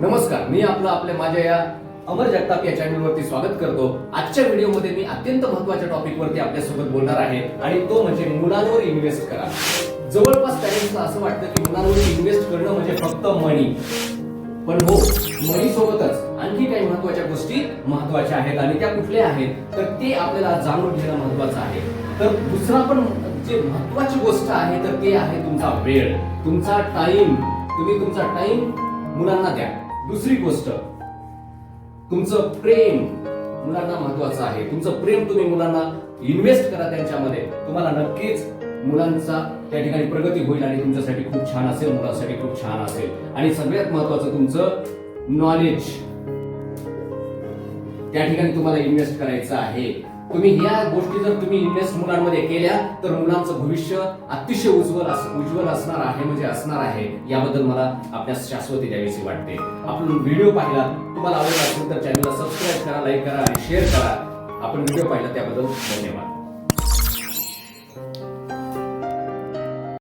नमस्कार मी आपलं आपल्या माझ्या या अमर जगताप या चॅनलवरती स्वागत करतो. आजच्या व्हिडिओमध्ये मी अत्यंत महत्त्वाच्या टॉपिकवरती आपल्यासोबत बोलणार आहे आणि तो म्हणजे मुलांवर इन्व्हेस्ट करा. जवळपास पॅरेंट्सला असं वाटतं की मुलांवर इन्व्हेस्ट करणं म्हणजे फक्त मनी पण हो मनी सोबतच आणखी काही महत्त्वाच्या गोष्टी महत्त्वाच्या आहेत आणि त्या कुठल्या आहेत तर ते आपल्याला जाणून घेणं महत्वाचं आहे. तर दुसरा पण जे महत्वाची गोष्ट आहे तर ते आहे तुमचा वेळ तुमचा टाइम तुम्ही तुमचा टाइम मुलांना द्या. दुसरी गोष्ट तुमचं प्रेम मुलांना महत्वाचं आहे. तुमचं प्रेम तुम्ही मुलांना इन्व्हेस्ट करा त्यांच्यामध्ये. तुम्हाला नक्कीच मुलांचा त्या ठिकाणी प्रगती होईल आणि तुमच्यासाठी खूप छान असेल मुलांसाठी खूप छान असेल. आणि सगळ्यात महत्वाचं तुमचं नॉलेज त्या ठिकाणी तुम्हाला इन्व्हेस्ट करायचं आहे. तुम्ही ह्या गोष्टी जर तुम्ही इन्व्हेस्ट मुलांमध्ये केल्या तर मुलांचं भविष्य अतिशय उज्ज्वल अस- उज्ज्वल असणार आहे म्हणजे असणार आहे. याबद्दल मला आपल्यास शाश्वती द्यावीशी वाटते. आपण व्हिडिओ पाहिला तुम्हाला आवडला असेल तर चॅनलला सबस्क्राईब करा लाईक करा आणि शेअर करा. आपण व्हिडिओ पाहिला त्याबद्दल धन्यवाद.